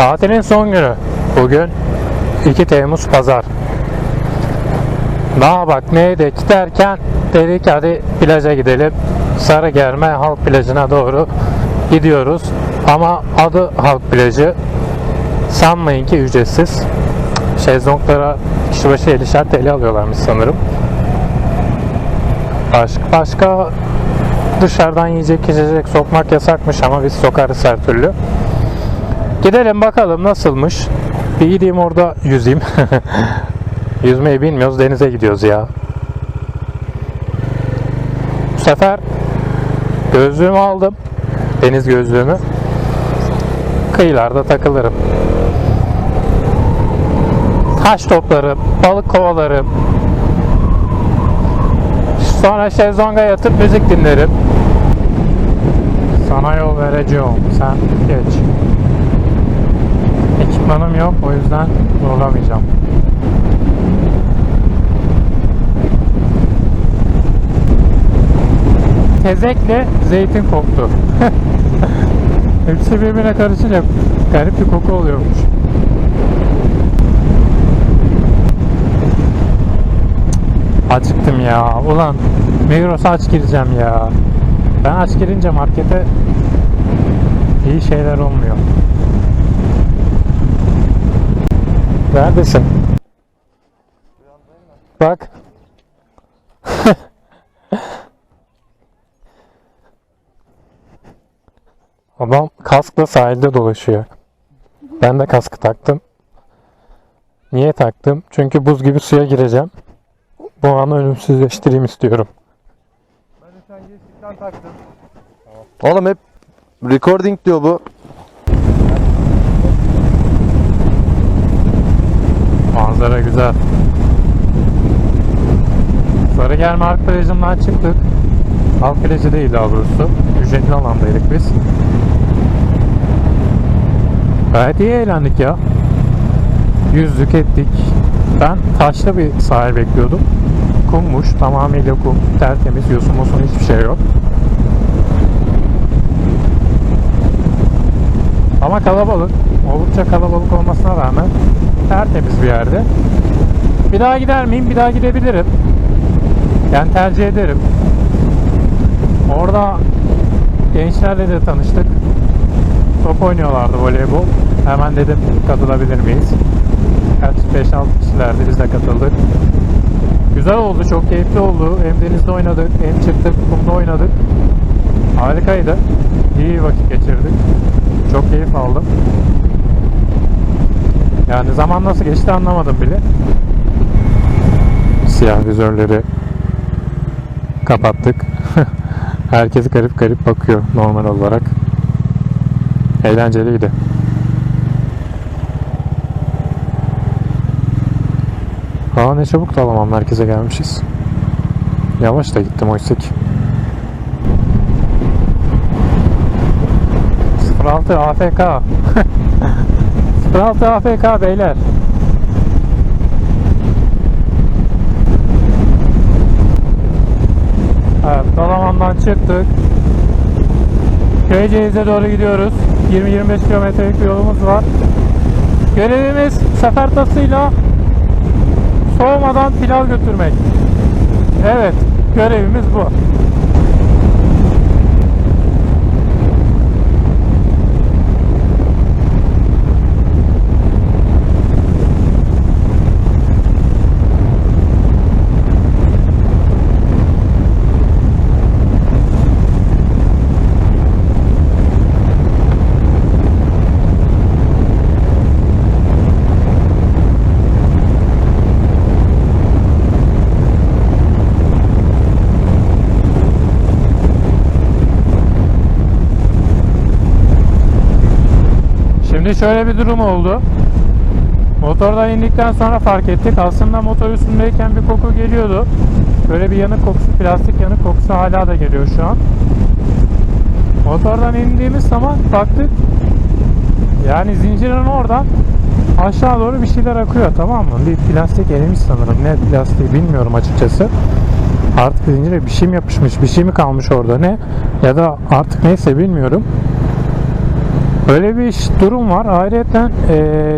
Tatilin son günü. Bugün 2 Temmuz Pazar. Daha bak ne yedik dedik hadi plaja gidelim. Sarıgerme Halk Plajı'na doğru gidiyoruz. Ama adı Halk Plajı. Sanmayın ki ücretsiz. Şezlonglara kişi başı 50'şer TL alıyorlarmış sanırım. Başka, başka dışarıdan yiyecek içecek sokmak yasakmış ama biz sokarız her türlü. Gidelim bakalım nasılmış. Bir gideyim orada yüzeyim. Yüzmeyi bilmiyoruz denize gidiyoruz ya. Bu sefer gözlüğümü aldım. Deniz gözlüğümü. Kıyılarda takılırım. Taş toplarım, balık kovalarım. Sonra şezlonga yatıp müzik dinlerim. Sana yol vereceğim. Sen geç. Ekipmanım yok o yüzden zorlamayacağım. Tezekle zeytin koktu. Hepsi birbirine karışınca garip bir koku oluyormuş. Acıktım ya. Ulan Migros'a aç gireceğim ya. Ben aç girince markete iyi şeyler olmuyor. Neredesin? Bak. Adam kaskla sahilde dolaşıyor. Ben de kaskı taktım. Niye taktım? Çünkü buz gibi suya gireceğim. Bu anı ölümsüzleştireyim istiyorum. Ben de sen geçtikten taktım. Oğlum hep recording diyor bu. Güzel. Sarıgerme Halk Plajı'ndan çıktık. Halk Plajı değil daha doğrusu. Ücretli alandaydık biz. Gayet iyi eğlendik ya. Yüzdük ettik. Ben taşlı bir sahil bekliyordum. Kummuş, tamamıyla kum, tertemiz, yosun mosun hiçbir şey yok. Ama kalabalık. Oldukça kalabalık olmasına rağmen tertemiz bir yerde. Bir daha gider miyim? Bir daha gidebilirim. Yani tercih ederim. Orada gençlerle de tanıştık. Top oynuyorlardı voleybol. Hemen dedim katılabilir miyiz? Kaç 5-6 kişilerdi biz de katıldık. Güzel oldu, çok keyifli oldu. Hem denizde oynadık, hem çıktık, kumda oynadık. Harikaydı. İyi vakit geçirdik. Çok keyif aldım. Yani zaman nasıl geçti anlamadım bile. Siyah vizörleri kapattık. Herkes garip garip bakıyor normal olarak. Eğlenceliydi. Aa ne çabuk da alamam merkeze gelmişiz. Yavaş da gittim oysa ki. 06 AFK 06 AFK beyler Evet Dalaman'dan çıktık. Köyceğiz'e doğru gidiyoruz. 20-25 kilometrelik bir yolumuz var. Görevimiz sefer tasıyla soğumadan pilav götürmek. Evet görevimiz bu Şimdi şöyle bir durum oldu. Motordan indikten sonra fark ettik. Aslında motor üstündeyken bir koku geliyordu. Böyle bir yanık kokusu, plastik yanık kokusu hala da geliyor şu an. Motordan indiğimiz zaman baktık. Yani zincirin oradan aşağı doğru bir şeyler akıyor tamam mı? Bir plastik erimiş sanırım. Ne plastiği bilmiyorum açıkçası. Artık zincire bir şey mi yapışmış, bir şey mi kalmış orada ne? Ya da artık neyse bilmiyorum. Öyle bir durum var. Ayrıca e,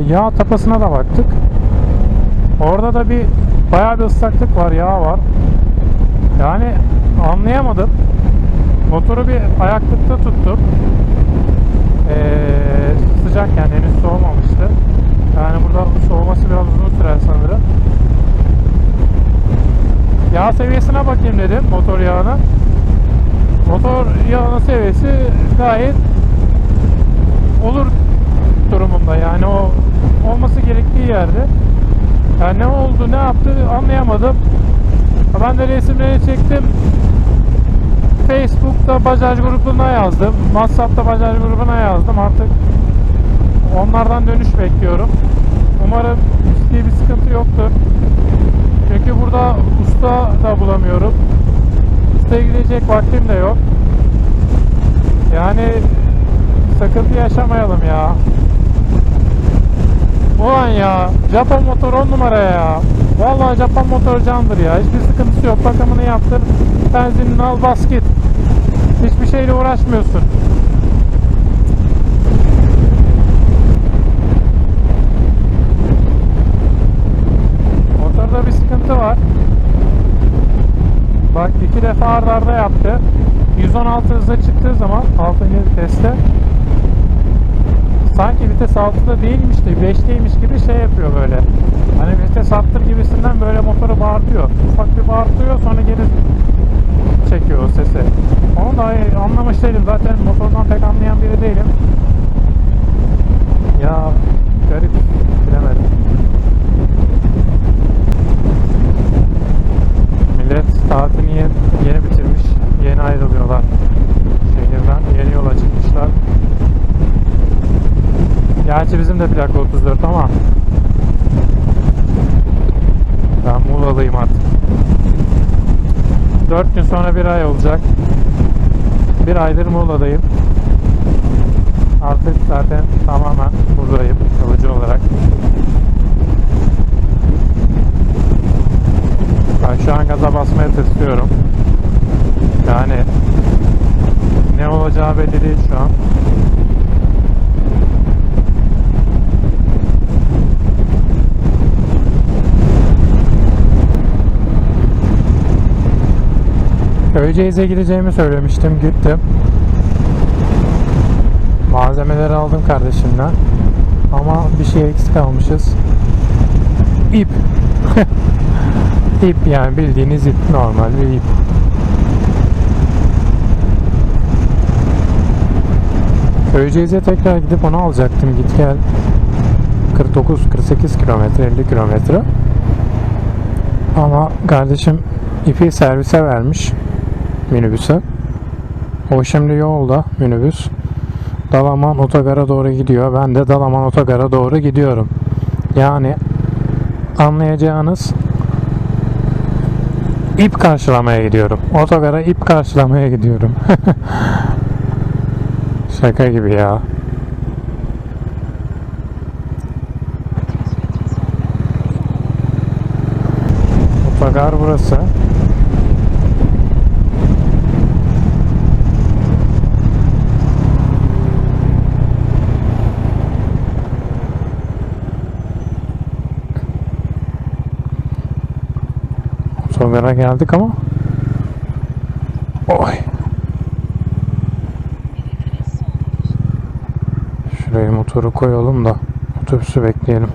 yağ tapasına da baktık. Orada da bir bayağı bir ıslaklık var, yağ var. Yani anlayamadım. Motoru bir ayaklıkta tuttum. E, sıcakken henüz soğumamıştı. Yani burada soğuması biraz uzun sürer sanırım. Yağ seviyesine bakayım dedim motor yağına. Motor yağının seviyesi gayet olur durumunda yani o olması gerektiği yerde. Yani ne oldu ne yaptı anlayamadım. Ben de resimleri çektim. Facebook'ta Bajaj grubuna yazdım. WhatsApp'ta Bajaj grubuna yazdım. Artık onlardan dönüş bekliyorum. Umarım ciddi bir sıkıntı yoktur. Çünkü burada usta da bulamıyorum. Ustaya gidecek vaktim de yok. Yani sıkıntı yaşamayalım ya. Ulan ya Japon motor 10 numara ya. Vallahi Japon motor candır ya. Hiçbir sıkıntısı yok. Bakımını yaptır. Benzinini al bas git. Hiçbir şeyle uğraşmıyorsun. Motorda bir sıkıntı var. Bak iki defa arda arda yaptı. 116 hızla çıktığı zaman 6. testte sanki vites 6'da değilmiş de 5'teymiş gibi şey yapıyor böyle. Hani vites arttır gibisinden böyle motoru bağırtıyor. Ufak bir bağırtıyor sonra geri çekiyor o sesi. Onu da anlamış değilim. Zaten motordan pek anlayan biri değilim. Ya garip bilemedim. Millet tatilini yeni bitirmiş. Yeni ayrılıyorlar de plaka 34 ama ben Muğla'lıyım artık. 4 gün sonra bir ay olacak. Bir aydır Muğla'dayım. Artık zaten tamamen buradayım kalıcı olarak. Ben şu an gaza basmaya tırsıyorum. Yani ne olacağı belli değil şu an. Köyceğiz'e gideceğimi söylemiştim. Gittim. Malzemeleri aldım kardeşimden. Ama bir şey eksik almışız. İp. ip yani bildiğiniz ip. Normal bir ip. Köyceğiz'e tekrar gidip onu alacaktım. Git gel. 49-48 kilometre 50 kilometre. Ama kardeşim ipi servise vermiş minibüse. O şimdi yolda minibüs. Dalaman otogara doğru gidiyor. Ben de Dalaman otogara doğru gidiyorum. Yani anlayacağınız ip karşılamaya gidiyorum. Otogara ip karşılamaya gidiyorum. Şaka gibi ya. Otogar burası. Otogara geldik ama Oy. Şuraya motoru koyalım da otobüsü bekleyelim.